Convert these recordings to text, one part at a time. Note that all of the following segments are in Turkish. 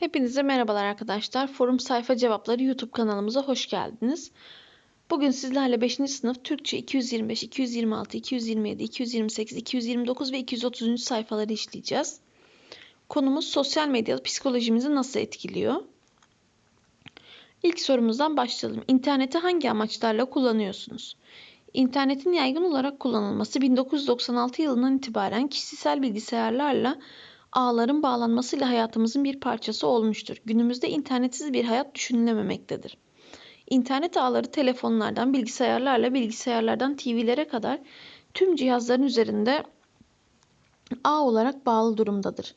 Hepinize merhabalar arkadaşlar. Forum Sayfa Cevapları YouTube kanalımıza hoş geldiniz. Bugün sizlerle 5. sınıf Türkçe 225, 226, 227, 228, 229 ve 230. sayfaları işleyeceğiz. Konumuz sosyal medya psikolojimizi nasıl etkiliyor? İlk sorumuzdan başlayalım. İnterneti hangi amaçlarla kullanıyorsunuz? İnternetin yaygın olarak kullanılması 1996 yılından itibaren kişisel bilgisayarlarla ağların bağlanmasıyla hayatımızın bir parçası olmuştur. Günümüzde internetsiz bir hayat düşünülememektedir. İnternet ağları telefonlardan, bilgisayarlarla, bilgisayarlardan TV'lere kadar tüm cihazların üzerinde ağ olarak bağlı durumdadır.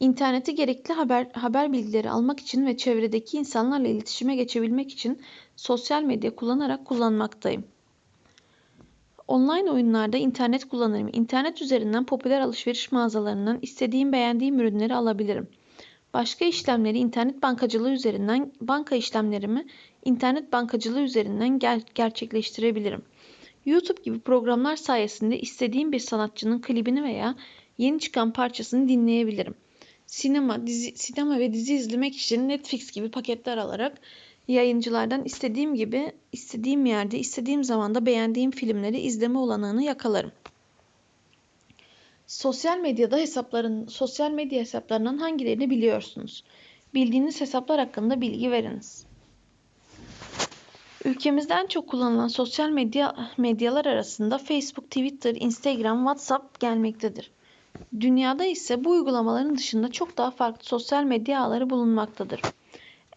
İnterneti gerekli haber, haber bilgileri almak için ve çevredeki insanlarla iletişime geçebilmek için sosyal medya kullanarak kullanmaktayım. Online oyunlarda internet kullanırım. İnternet üzerinden popüler alışveriş mağazalarından istediğim beğendiğim ürünleri alabilirim. Başka işlemleri internet bankacılığı üzerinden banka işlemlerimi internet bankacılığı üzerinden ger- gerçekleştirebilirim. YouTube gibi programlar sayesinde istediğim bir sanatçının klibini veya yeni çıkan parçasını dinleyebilirim. Sinema, dizi, sinema ve dizi izlemek için Netflix gibi paketler alarak yayıncılardan istediğim gibi, istediğim yerde, istediğim zamanda beğendiğim filmleri izleme olanağını yakalarım. Sosyal medyada hesapların, sosyal medya hesaplarının hangilerini biliyorsunuz? Bildiğiniz hesaplar hakkında bilgi veriniz. Ülkemizden çok kullanılan sosyal medya medyalar arasında Facebook, Twitter, Instagram, WhatsApp gelmektedir. Dünyada ise bu uygulamaların dışında çok daha farklı sosyal medya ağları bulunmaktadır.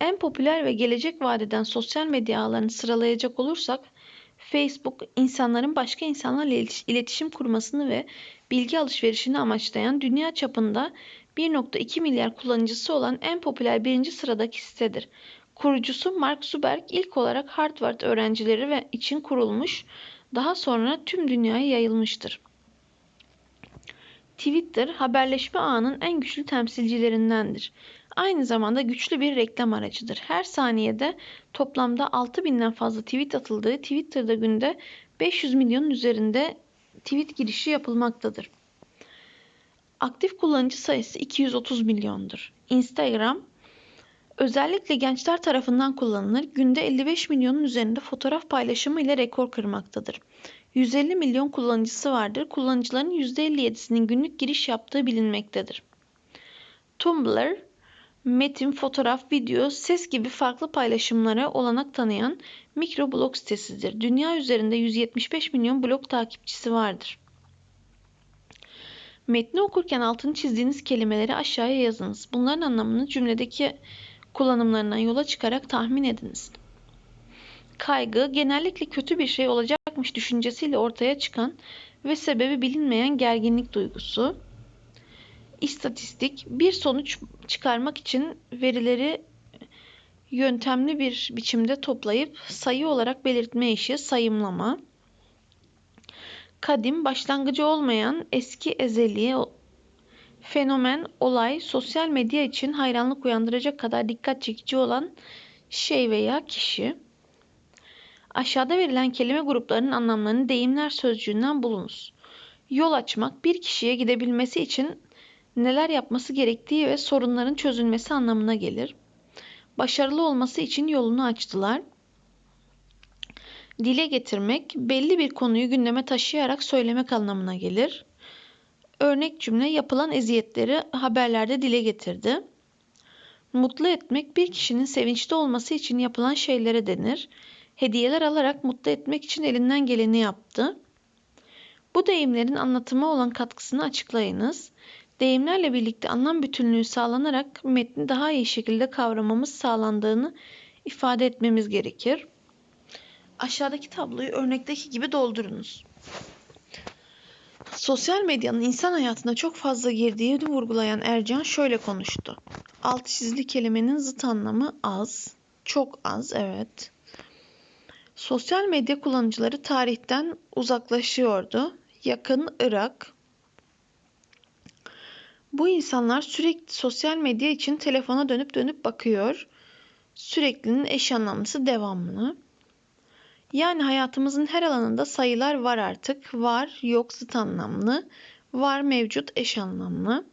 En popüler ve gelecek vadeden sosyal medya ağlarını sıralayacak olursak Facebook insanların başka insanlarla iletişim kurmasını ve bilgi alışverişini amaçlayan dünya çapında 1.2 milyar kullanıcısı olan en popüler birinci sıradaki sitedir. Kurucusu Mark Zuckerberg ilk olarak Harvard öğrencileri ve için kurulmuş, daha sonra tüm dünyaya yayılmıştır. Twitter haberleşme ağının en güçlü temsilcilerindendir. Aynı zamanda güçlü bir reklam aracıdır. Her saniyede toplamda 6000'den fazla tweet atıldığı Twitter'da günde 500 milyonun üzerinde tweet girişi yapılmaktadır. Aktif kullanıcı sayısı 230 milyondur. Instagram özellikle gençler tarafından kullanılır. Günde 55 milyonun üzerinde fotoğraf paylaşımı ile rekor kırmaktadır. 150 milyon kullanıcısı vardır. Kullanıcıların %57'sinin günlük giriş yaptığı bilinmektedir. Tumblr metin, fotoğraf, video, ses gibi farklı paylaşımlara olanak tanıyan mikro blog sitesidir. Dünya üzerinde 175 milyon blog takipçisi vardır. Metni okurken altını çizdiğiniz kelimeleri aşağıya yazınız. Bunların anlamını cümledeki kullanımlarından yola çıkarak tahmin ediniz. Kaygı genellikle kötü bir şey olacakmış düşüncesiyle ortaya çıkan ve sebebi bilinmeyen gerginlik duygusu istatistik bir sonuç çıkarmak için verileri yöntemli bir biçimde toplayıp sayı olarak belirtme işi sayımlama. Kadim, başlangıcı olmayan, eski ezeli, fenomen, olay, sosyal medya için hayranlık uyandıracak kadar dikkat çekici olan şey veya kişi. Aşağıda verilen kelime gruplarının anlamlarını deyimler sözcüğünden bulunuz. Yol açmak bir kişiye gidebilmesi için neler yapması gerektiği ve sorunların çözülmesi anlamına gelir. Başarılı olması için yolunu açtılar. Dile getirmek, belli bir konuyu gündeme taşıyarak söylemek anlamına gelir. Örnek cümle yapılan eziyetleri haberlerde dile getirdi. Mutlu etmek bir kişinin sevinçli olması için yapılan şeylere denir. Hediyeler alarak mutlu etmek için elinden geleni yaptı. Bu deyimlerin anlatıma olan katkısını açıklayınız. Deyimlerle birlikte anlam bütünlüğü sağlanarak metni daha iyi şekilde kavramamız sağlandığını ifade etmemiz gerekir. Aşağıdaki tabloyu örnekteki gibi doldurunuz. Sosyal medyanın insan hayatına çok fazla girdiğini vurgulayan Ercan şöyle konuştu. Alt çizili kelimenin zıt anlamı az, çok az, evet. Sosyal medya kullanıcıları tarihten uzaklaşıyordu. Yakın Irak, bu insanlar sürekli sosyal medya için telefona dönüp dönüp bakıyor. Süreklinin eş anlamlısı devamlı. Yani hayatımızın her alanında sayılar var artık. Var, yok zıt anlamlı. Var, mevcut, eş anlamlı.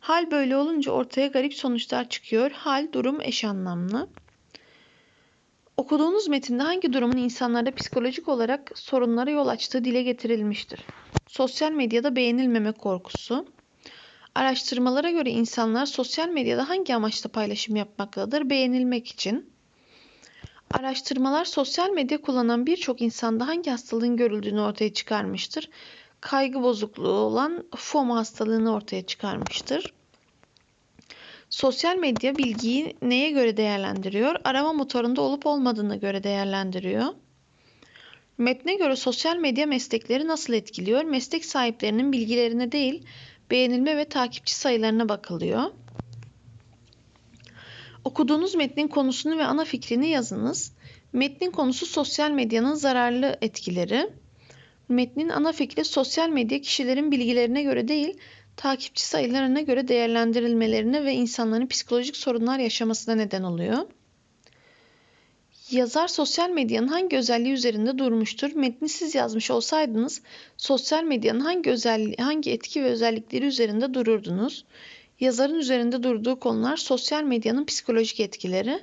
Hal böyle olunca ortaya garip sonuçlar çıkıyor. Hal, durum eş anlamlı. Okuduğunuz metinde hangi durumun insanlarda psikolojik olarak sorunlara yol açtığı dile getirilmiştir? Sosyal medyada beğenilmeme korkusu. Araştırmalara göre insanlar sosyal medyada hangi amaçla paylaşım yapmaktadır? Beğenilmek için. Araştırmalar sosyal medya kullanan birçok insanda hangi hastalığın görüldüğünü ortaya çıkarmıştır? Kaygı bozukluğu olan FOMO hastalığını ortaya çıkarmıştır. Sosyal medya bilgiyi neye göre değerlendiriyor? Arama motorunda olup olmadığına göre değerlendiriyor. Metne göre sosyal medya meslekleri nasıl etkiliyor? Meslek sahiplerinin bilgilerine değil, beğenilme ve takipçi sayılarına bakılıyor. Okuduğunuz metnin konusunu ve ana fikrini yazınız. Metnin konusu sosyal medyanın zararlı etkileri. Metnin ana fikri sosyal medya kişilerin bilgilerine göre değil, takipçi sayılarına göre değerlendirilmelerine ve insanların psikolojik sorunlar yaşamasına neden oluyor. Yazar sosyal medyanın hangi özelliği üzerinde durmuştur? Metni siz yazmış olsaydınız sosyal medyanın hangi özelliği, hangi etki ve özellikleri üzerinde dururdunuz? Yazarın üzerinde durduğu konular sosyal medyanın psikolojik etkileri.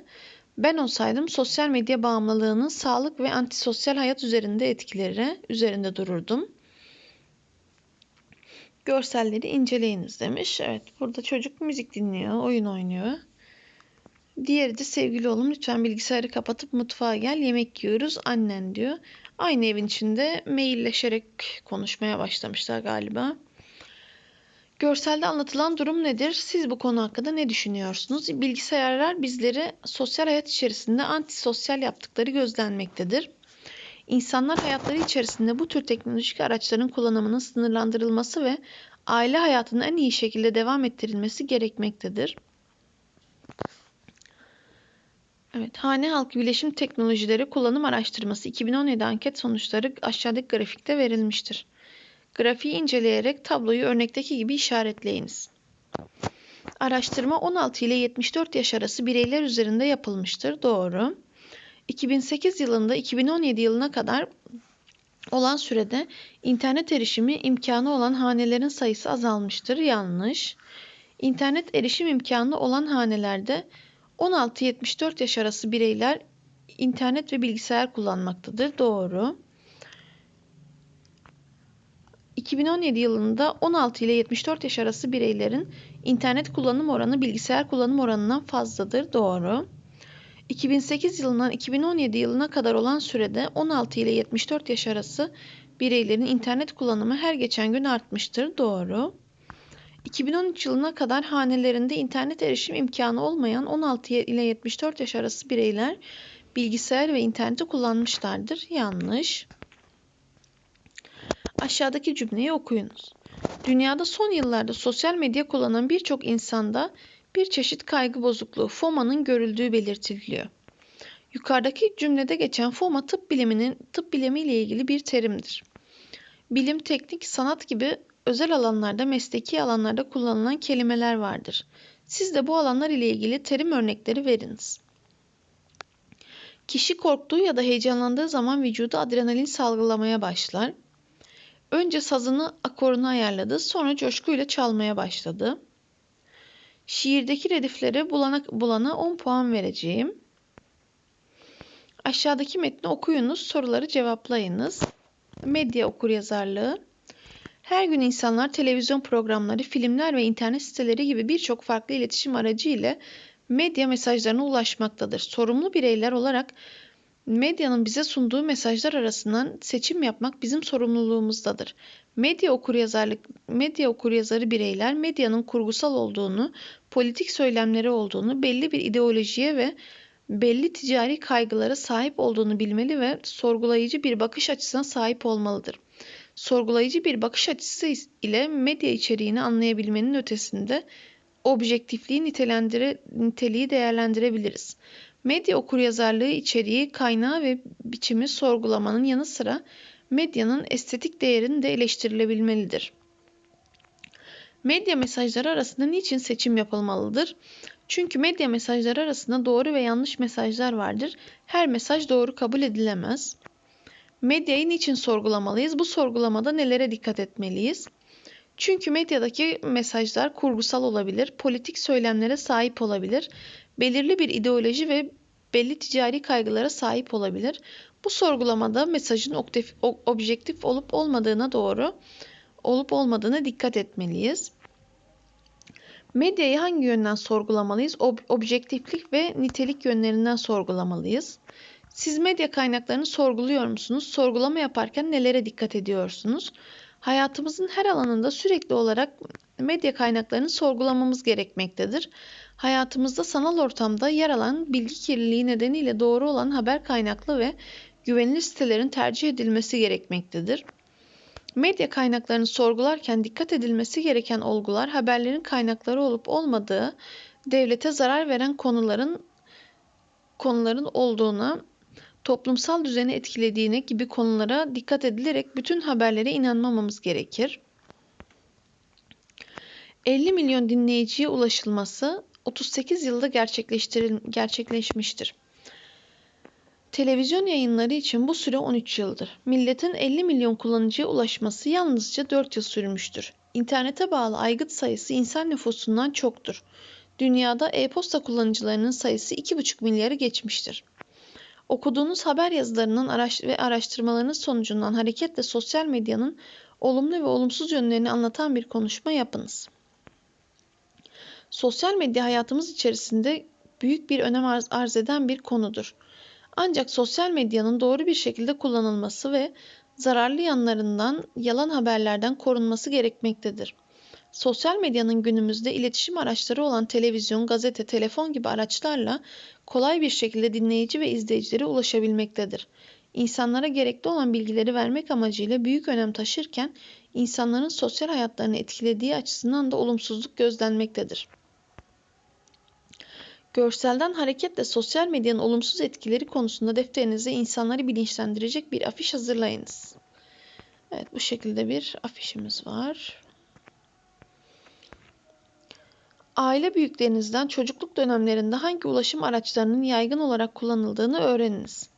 Ben olsaydım sosyal medya bağımlılığının sağlık ve antisosyal hayat üzerinde etkileri üzerinde dururdum. Görselleri inceleyiniz demiş. Evet burada çocuk müzik dinliyor, oyun oynuyor. Diğeri de sevgili oğlum lütfen bilgisayarı kapatıp mutfağa gel yemek yiyoruz annen diyor. Aynı evin içinde mailleşerek konuşmaya başlamışlar galiba. Görselde anlatılan durum nedir? Siz bu konu hakkında ne düşünüyorsunuz? Bilgisayarlar bizleri sosyal hayat içerisinde antisosyal yaptıkları gözlenmektedir. İnsanlar hayatları içerisinde bu tür teknolojik araçların kullanımının sınırlandırılması ve aile hayatının en iyi şekilde devam ettirilmesi gerekmektedir. Evet, hane halkı bileşim teknolojileri kullanım araştırması 2017 anket sonuçları aşağıdaki grafikte verilmiştir. Grafiği inceleyerek tabloyu örnekteki gibi işaretleyiniz. Araştırma 16 ile 74 yaş arası bireyler üzerinde yapılmıştır. Doğru. 2008 yılında 2017 yılına kadar olan sürede internet erişimi imkanı olan hanelerin sayısı azalmıştır. Yanlış. İnternet erişim imkanı olan hanelerde 16-74 yaş arası bireyler internet ve bilgisayar kullanmaktadır. Doğru. 2017 yılında 16 ile 74 yaş arası bireylerin internet kullanım oranı bilgisayar kullanım oranından fazladır. Doğru. 2008 yılından 2017 yılına kadar olan sürede 16 ile 74 yaş arası bireylerin internet kullanımı her geçen gün artmıştır. Doğru. 2013 yılına kadar hanelerinde internet erişim imkanı olmayan 16 ile 74 yaş arası bireyler bilgisayar ve interneti kullanmışlardır. Yanlış. Aşağıdaki cümleyi okuyunuz. Dünyada son yıllarda sosyal medya kullanan birçok insanda bir çeşit kaygı bozukluğu FOMA'nın görüldüğü belirtiliyor. Yukarıdaki cümlede geçen FOMA tıp biliminin tıp bilimiyle ilgili bir terimdir. Bilim, teknik, sanat gibi özel alanlarda, mesleki alanlarda kullanılan kelimeler vardır. Siz de bu alanlar ile ilgili terim örnekleri veriniz. Kişi korktuğu ya da heyecanlandığı zaman vücudu adrenalin salgılamaya başlar. Önce sazını akorunu ayarladı, sonra coşkuyla çalmaya başladı. Şiirdeki rediflere bulana, bulana 10 puan vereceğim. Aşağıdaki metni okuyunuz, soruları cevaplayınız. Medya okuryazarlığı. Her gün insanlar televizyon programları, filmler ve internet siteleri gibi birçok farklı iletişim aracı ile medya mesajlarına ulaşmaktadır. Sorumlu bireyler olarak medyanın bize sunduğu mesajlar arasından seçim yapmak bizim sorumluluğumuzdadır. Medya okuryazarlık medya okuryazarı bireyler medyanın kurgusal olduğunu, politik söylemleri olduğunu, belli bir ideolojiye ve belli ticari kaygılara sahip olduğunu bilmeli ve sorgulayıcı bir bakış açısına sahip olmalıdır. Sorgulayıcı bir bakış açısı ile medya içeriğini anlayabilmenin ötesinde objektifliği nitelendire, niteliği değerlendirebiliriz. Medya okuryazarlığı içeriği, kaynağı ve biçimi sorgulamanın yanı sıra medyanın estetik değerini de eleştirilebilmelidir. Medya mesajları arasında niçin seçim yapılmalıdır? Çünkü medya mesajları arasında doğru ve yanlış mesajlar vardır. Her mesaj doğru kabul edilemez. Medyayı niçin sorgulamalıyız? Bu sorgulamada nelere dikkat etmeliyiz? Çünkü medyadaki mesajlar kurgusal olabilir, politik söylemlere sahip olabilir, belirli bir ideoloji ve belli ticari kaygılara sahip olabilir. Bu sorgulamada mesajın objektif olup olmadığına doğru olup olmadığına dikkat etmeliyiz. Medyayı hangi yönden sorgulamalıyız? Ob objektiflik ve nitelik yönlerinden sorgulamalıyız. Siz medya kaynaklarını sorguluyor musunuz? Sorgulama yaparken nelere dikkat ediyorsunuz? Hayatımızın her alanında sürekli olarak medya kaynaklarını sorgulamamız gerekmektedir. Hayatımızda sanal ortamda yer alan bilgi kirliliği nedeniyle doğru olan haber kaynaklı ve güvenilir sitelerin tercih edilmesi gerekmektedir. Medya kaynaklarını sorgularken dikkat edilmesi gereken olgular haberlerin kaynakları olup olmadığı, devlete zarar veren konuların konuların olduğuna, toplumsal düzeni etkilediğine gibi konulara dikkat edilerek bütün haberlere inanmamamız gerekir. 50 milyon dinleyiciye ulaşılması 38 yılda gerçekleşmiştir. Televizyon yayınları için bu süre 13 yıldır. Milletin 50 milyon kullanıcıya ulaşması yalnızca 4 yıl sürmüştür. İnternete bağlı aygıt sayısı insan nüfusundan çoktur. Dünyada e-posta kullanıcılarının sayısı 2,5 milyarı geçmiştir. Okuduğunuz haber yazılarının ve araştırmalarınız sonucundan hareketle sosyal medyanın olumlu ve olumsuz yönlerini anlatan bir konuşma yapınız. Sosyal medya hayatımız içerisinde büyük bir önem arz eden bir konudur. Ancak sosyal medyanın doğru bir şekilde kullanılması ve zararlı yanlarından, yalan haberlerden korunması gerekmektedir. Sosyal medyanın günümüzde iletişim araçları olan televizyon, gazete, telefon gibi araçlarla kolay bir şekilde dinleyici ve izleyicilere ulaşabilmektedir. İnsanlara gerekli olan bilgileri vermek amacıyla büyük önem taşırken insanların sosyal hayatlarını etkilediği açısından da olumsuzluk gözlenmektedir. Görselden hareketle sosyal medyanın olumsuz etkileri konusunda defterinize insanları bilinçlendirecek bir afiş hazırlayınız. Evet bu şekilde bir afişimiz var. Aile büyüklerinizden çocukluk dönemlerinde hangi ulaşım araçlarının yaygın olarak kullanıldığını öğreniniz.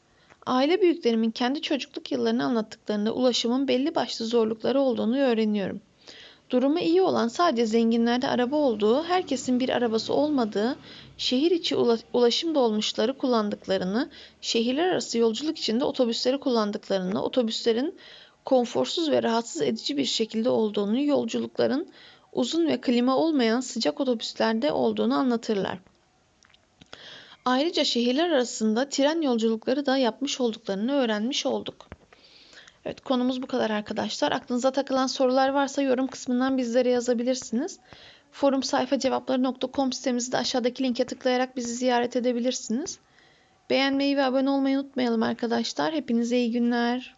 Aile büyüklerimin kendi çocukluk yıllarını anlattıklarında ulaşımın belli başlı zorlukları olduğunu öğreniyorum. Durumu iyi olan sadece zenginlerde araba olduğu, herkesin bir arabası olmadığı, şehir içi ulaşım dolmuşları kullandıklarını, şehirler arası yolculuk için de otobüsleri kullandıklarını, otobüslerin konforsuz ve rahatsız edici bir şekilde olduğunu, yolculukların uzun ve klima olmayan sıcak otobüslerde olduğunu anlatırlar. Ayrıca şehirler arasında tren yolculukları da yapmış olduklarını öğrenmiş olduk. Evet konumuz bu kadar arkadaşlar. Aklınıza takılan sorular varsa yorum kısmından bizlere yazabilirsiniz. Forum sayfa cevapları.com sitemizde aşağıdaki linke tıklayarak bizi ziyaret edebilirsiniz. Beğenmeyi ve abone olmayı unutmayalım arkadaşlar. Hepinize iyi günler.